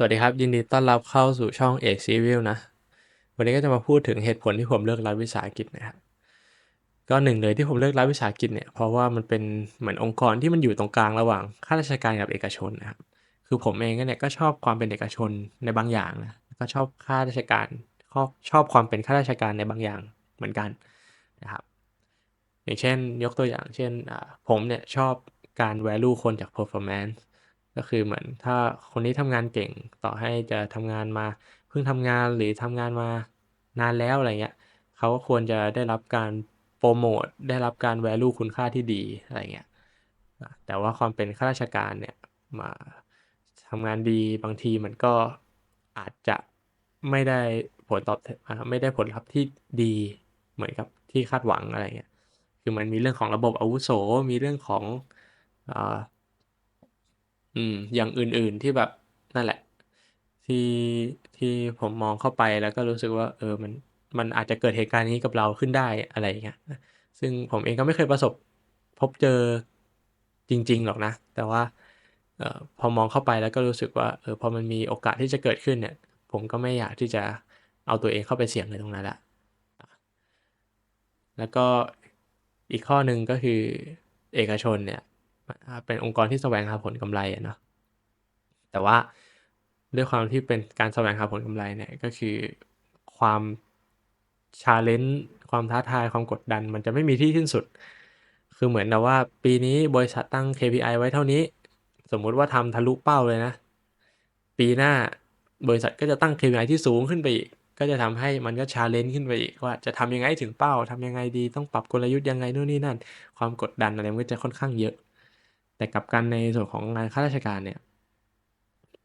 สวัสดีครับ ยินดีต้อนรับเข้าสู่ช่องเอกซีวิวนะ วันนี้ก็จะมาพูดถึงเหตุผลที่ผมเลือกรัฐวิสาหกิจนะครับก็หนึ่งเลยที่ผมเลือกรัฐวิสาหกิจเนี่ยเพราะว่ามันเป็นเหมือนองค์กรที่มันอยู่ตรงกลางระหว่างข้าราชการกับเอกชนนะครับคือผมเองก็เนี่ยก็ชอบความเป็นเอกชนในบางอย่างนะก็ชอบข้าราชการชอบชอบความเป็นข้าราชการในบางอย่างเหมือนกันนะครับอย่างเช่นยกตัวอย่างเช่นผมเนี่ยชอบการ value คนจาก performance ก็คือเหมือนถ้าคนนี้ทำงานเก่งต่อให้จะทำงานมาเพิ่งทำงานหรือทำงานมานานแล้วอะไรเงี้ยเขาก็ควรจะได้รับการโปรโมทได้รับการ value คุณค่าที่ดีอะไรเงี้ยแต่ว่าความเป็นข้าราชการเนี่ยมาทำงานดีบางทีมันก็อาจจะไม่ได้ผลตอบไม่ได้ผลลัพธ์ที่ดีเหมือนกับที่คาดหวังอะไรเงี้ยคือมันมีเรื่องของระบบอาวุโสมีเรื่องของอ ม อย่างอื่น ๆ ที่แบบ นั่นแหละ ที่ที่ผมมองเข้าไปแล้วก็รู้สึกว่า เออ มัน มันอาจจะเกิดเหตุการณ์นี้กับเราขึ้นได้อะไรอย่างเงี้ย ซึ่งผมเองก็ไม่เคยประสบพบเจอจริง ๆ หรอกนะ แต่ว่าเออพอมองเข้าไปแล้วก็รู้สึกว่า เออ พอมันมีโอกาสที่จะเกิดขึ้นเนี่ย ผมก็ไม่อยากที่จะเอาตัวเองเข้าไปเสี่ยงในตรงนั้นแหละ แล้วก็อีกข้อหนึ่งก็คือเอกชนเนี่ย เป็นองค์กรที่แสวงหาผลกำไรเนาะแต่ว่าด้วยความที่เป็นการแสวงหาผลกำไรเนี่ยก็คือความชาเลนจ์ความท้าทายความกดดัน มันจะไม่มีที่สิ้นสุด คือเหมือนกับว่าปีนี้บริษัทตั้ง KPI ไว้เท่านี้ สมมุติว่าทำทะลุเป้าเลยนะ ปีหน้าบริษัทก็จะตั้ง KPI ที่สูงขึ้นไปอีก ก็จะทำให้มันก็ชาเลนจ์ขึ้นไปอีกว่าจะทำยังไงถึงเป้าทำยังไงดีต้องปรับกลยุทธ์ยังไงนู่นนี่นั่น ความกดดันอะไรมันก็จะค่อนข้างเยอะ แต่กับการในส่วนของงานข้าราชการเนี่ย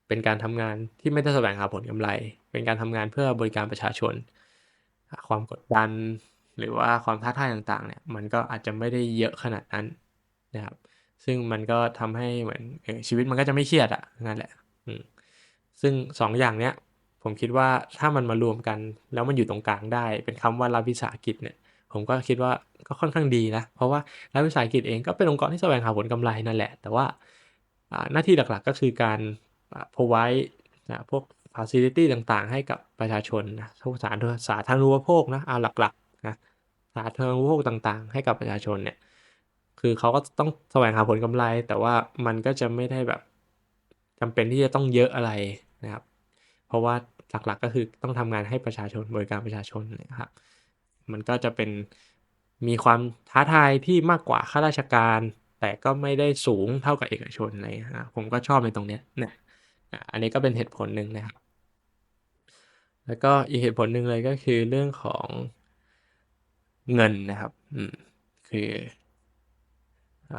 เป็นการทำงานที่ไม่ได้แสวงหาผลกำไร เป็นการทำงานเพื่อบริการประชาชน ความกดดันหรือว่าความท้าทายต่างๆเนี่ยมันก็อาจจะไม่ได้เยอะขนาดนั้นนะครับ ซึ่งมันก็ทำให้เหมือนชีวิตมันก็จะไม่เครียดอะนั่นแหละซึ่ง2ออย่างเนี้ยผมคิดว่าถ้ามันมารวมกันแล้วมันอยู่ตรงกลางได้ เป็นคำว่ารัฐวิสาหกิจเนี่ย ผมก็คิดว่าก็ค่อนข้างดีนะ เพราะว่ารัฐวิสาหกิจเองก็เป็นองค์กรที่แสวงหาผลกำไรนั่นแหละ แต่ว่าหน้าที่หลักๆก็คือการ provide นะพวก facility ต่างๆ ให้กับประชาชนนะทุกสาธารณสาธารณูปโภคนะเอาหลักๆนะสาธารณูปโภคต่างๆ ให้กับประชาชนเนี่ยคือเขาก็ต้องแสวงหาผลกำไร แต่ว่ามันก็จะไม่ได้แบบจำเป็นที่จะต้องเยอะอะไรนะครับ เพราะว่าหลักๆก็คือต้องทำงานให้ประชาชนบริการประชาชนนะครับ มันก็จะเป็นมีความท้าทายที่มากกว่าข้าราชการ แต่ก็ไม่ได้สูงเท่ากับเอกชนเลยนะผมก็ชอบในตรงเนี้เนี่ยอันนี้ก็เป็นเหตุผลหนึ่งนะครับ แล้วก็อีกเหตุผลหนึ่งเลยก็คือเรื่องของเงินนะครับอืมคืออ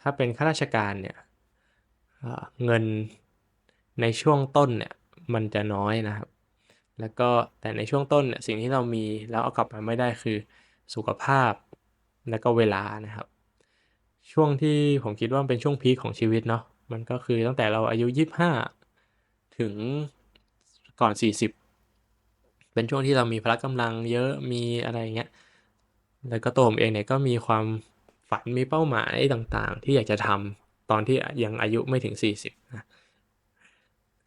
ถ้าเป็นข้าราชการเนี่ยเงินในช่วงต้นเนี่ยมันจะน้อยนะครับ แล้วก็แต่ในช่วงต้นเนี่ยสิ่งที่เรามีแล้วเอากลับมาไม่ได้คือสุขภาพ และก็เวลานะครับ ช่วงที่ผมคิดว่าเป็นช่วงพีคของชีวิตเนาะมันก็คือตั้งแต่เราอายุ 25 ถึงก่อน 40 เป็นช่วงที่เรามีพละกำลังเยอะมีอะไรเงี้ยแล้วก็ตัวผมเองเนี่ยก็มีความฝันมีเป้าหมายต่างๆ ที่อยากจะทำตอนที่ยังอายุไม่ถึง 40นะ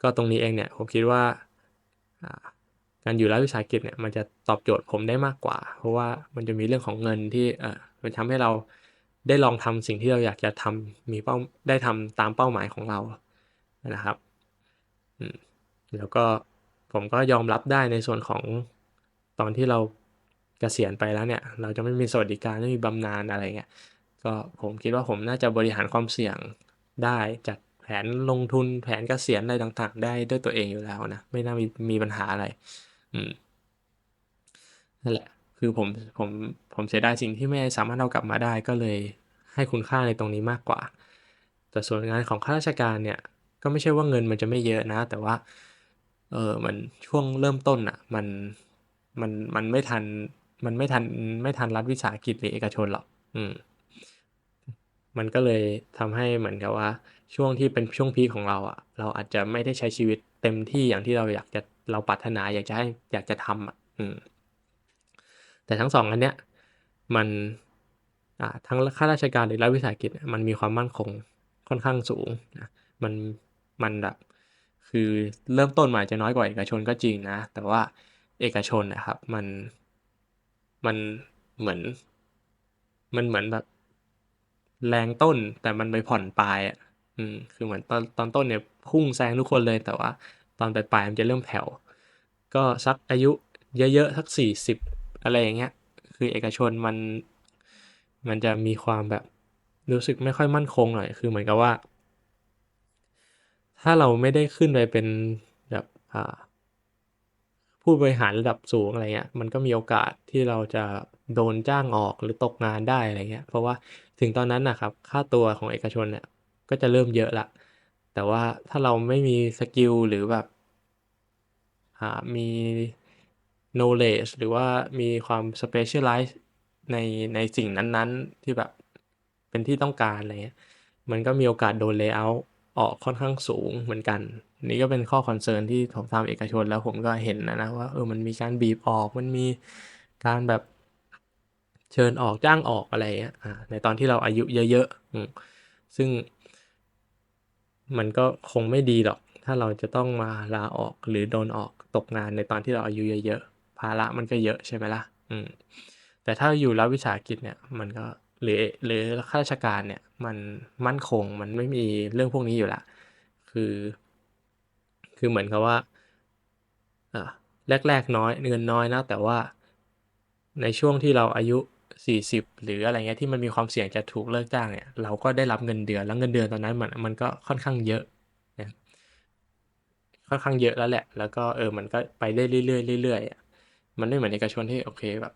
ก็ตรงนี้เองเนี่ยผมคิดว่า การอยู่รัฐวิสาหกิจเนี่ยมันจะตอบโจทย์ผมได้มากกว่า เพราะว่ามันจะมีเรื่องของเงินที่เออมันทำให้เราได้ลองทำสิ่งที่เราอยากจะทำมีเป้าได้ทำตามเป้าหมายของเรานะครับอืมแล้วก็ผมก็ยอมรับได้ในส่วนของตอนที่เรากเกษียณไปแล้วเนี่ย เราจะไม่มีสวัสดิการไม่มีบำนาญอะไรเงี้ยก็ผมคิดว่าผมน่าจะบริหารความเสี่ยงได้จัดแผนลงทุนแผนกเกษียณอะไรต่างๆ ได้ด้วยตัวเองอยู่แล้วนะ ไม่น่ามีมีปัญหาอะไร อืมนั่นแหละ คือผมผมผมเสียดายสิ่งที่ไม่สามารถเอากลับมาได้ก็เลยให้คุณค่าในตรงนี้มากกว่า แต่ส่วนงานของข้าราชการเนี่ย ก็ไม่ใช่ว่าเงินมันจะไม่เยอะนะ แต่ว่าเออมันช่วงเริ่มต้นอะ่ะ มันมันมันไม่ทัน มันไม่ทันไม่ทันรัฐวิสาหกิจหรือเอกชนหรอกอืม มันก็เลยทำให้เหมือนกับว่า ช่วงที่เป็นช่วงพีของเราอะ่ะ เราอาจจะไม่ได้ใช้ชีวิตเต็มที่อย่างที่เราอยากจะ เราปรารถนาอยากจะให้อยากจะทำอะอืมแต่ทั้งสองอันเนี้ยมันอ่าทั้งข้าราชการหรือรัฐวิสาหกิจมันมีความมั่นคงค่อนข้างสูงนะมันมันแบบคือเริ่มต้นมาจะน้อยกว่าเอกชนก็จริงนะ แต่ว่าเอกชนนะครับมันมันเหมือน มันเหมือนแบบแรงต้นแต่มันไปผ่อนปลายอะอืมคือเหมือนตอนตอนต้นเนี่ยพุ่งแซงทุกคนเลยแต่ว่า ตอนปลายๆมันจะเริ่มแผ่ว ก็สักอายุเยอะๆสัก 40 อะไรอย่างเงี้ย คือเอกชนมันมันจะมีความแบบรู้สึกไม่ค่อยมั่นคงหน่อย คือเหมือนกับว่า ถ้าเราไม่ได้ขึ้นไปเป็นแบบอ่าผู้บริหารระดับสูงอะไรเงี้ย มันก็มีโอกาสที่เราจะโดนจ้างออกหรือตกงานได้อะไรเงี้ย เพราะว่าถึงตอนนั้นนะครับ ค่าตัวของเอกชนเนี่ยก็จะเริ่มเยอะล้ว แต่ว่าถ้าเราไม่มีสกิลหรือแบบอ่ามี knowledge หรือว่ามีความ specialize ในในสิ่งนั้นๆ ที่แบบเป็นที่ต้องการอะไรเงี้ยมันก็มีโอกาสโดน lay out ออกค่อนข้างสูงเหมือนกัน นี่ก็เป็นข้อ concern ที่ผมทำเอกชนแล้วผมก็เห็นอะนะว่าเออมันมีการบีบออกมันมีการแบบเชิญออกจ้างออกอะไรเงี้ยอ่าในตอนที่เราอายุเยอะๆอืมซึ่ง มันก็คงไม่ดีหรอก ถ้าเราจะต้องมาลาออกหรือโดนออกตกงานในตอนที่เราอายุเยอะๆภาระมันก็เยอะใช่ไหมล่ะ อืม แต่ถ้าอยู่รัฐวิสาหกิจเนี่ย มันก็หรือหรือข้าราชการเนี่ย มันมั่นคงมันไม่มีเรื่องพวกนี้อยู่ล้วคือ คือเหมือนกับว่าอ่าแรกๆน้อยเงินน้อยนะแต่ว่าในช่วงที่เราอายุ 40 หรืออะไรเงี้ยที่มันมีความเสี่ยงจะถูกเลิกจ้างเนี่ยเราก็ได้รับเงินเดือนแล้วเงินเดือนตอนนั้นมันมันก็ค่อนข้างเยอะนะค่อนข้างเยอะแล้วแหละ แล้วก็เออมันก็ไปได้เรื่อยๆเรื่อยๆอะมันไม่เหมือนเอกชนที่โอเคแบบ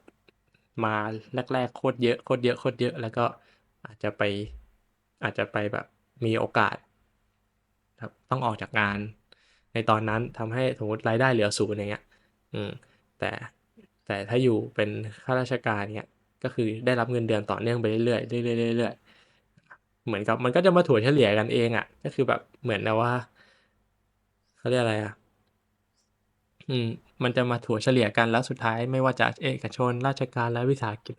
มาแรกๆโคตรเยอะโคตรเยอะโคตรเยอะ แล้วก็อาจจะไปอาจจะไปแบบมีโอกาสครับต้องออกจากงาน ในตอนนั้นทำให้สมมติรายได้เหลือ0อย่างเงี้ย อืมแต่แต่ถ้าอยู่เป็นข้าราชการเงี้ย ก็คือได้รับเงินเดือนต่อเนื่องไปเรื่อยๆเรื่อยๆเรื่อยๆเหมือนกับมันก็จะมาถัวเฉลี่ยกันเองอะก็คือแบบเหมือนกับว่าเขาเรียกอะไรอะอืมมันจะมาถัวเฉลี่ยกันแล้วสุดท้ายไม่ว่าจะเอกชน ราชการรัฐวิสาหกิจ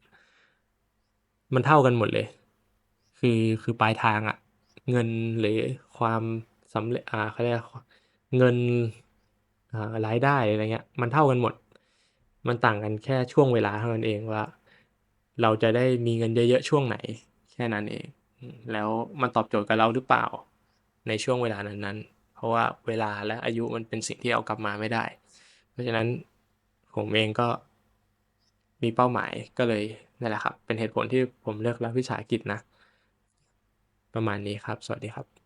มันเท่ากันหมดเลย คือคือปลายทางอะเงินหรือความสำเร็จอ่าเขาเรียกเงินอ่ารายได้อะไรเงี้ย มันเท่ากันหมด มันต่างกันแค่ช่วงเวลาเท่านั้นเองว่า เราจะได้มีเงินเยอะๆช่วงไหน แค่นั้นเอง แล้วมันตอบโจทย์กับเราหรือเปล่า ในช่วงเวลานั้นๆ เพราะว่าเวลาและอายุมันเป็นสิ่งที่เอากลับมาไม่ได้ เพราะฉะนั้นผมเองก็มีเป้าหมายก็เลยนั่นแหละครับ เป็นเหตุผลที่ผมเลือกรัฐวิสาหกิจนะ ประมาณนี้ครับ สวัสดีครับ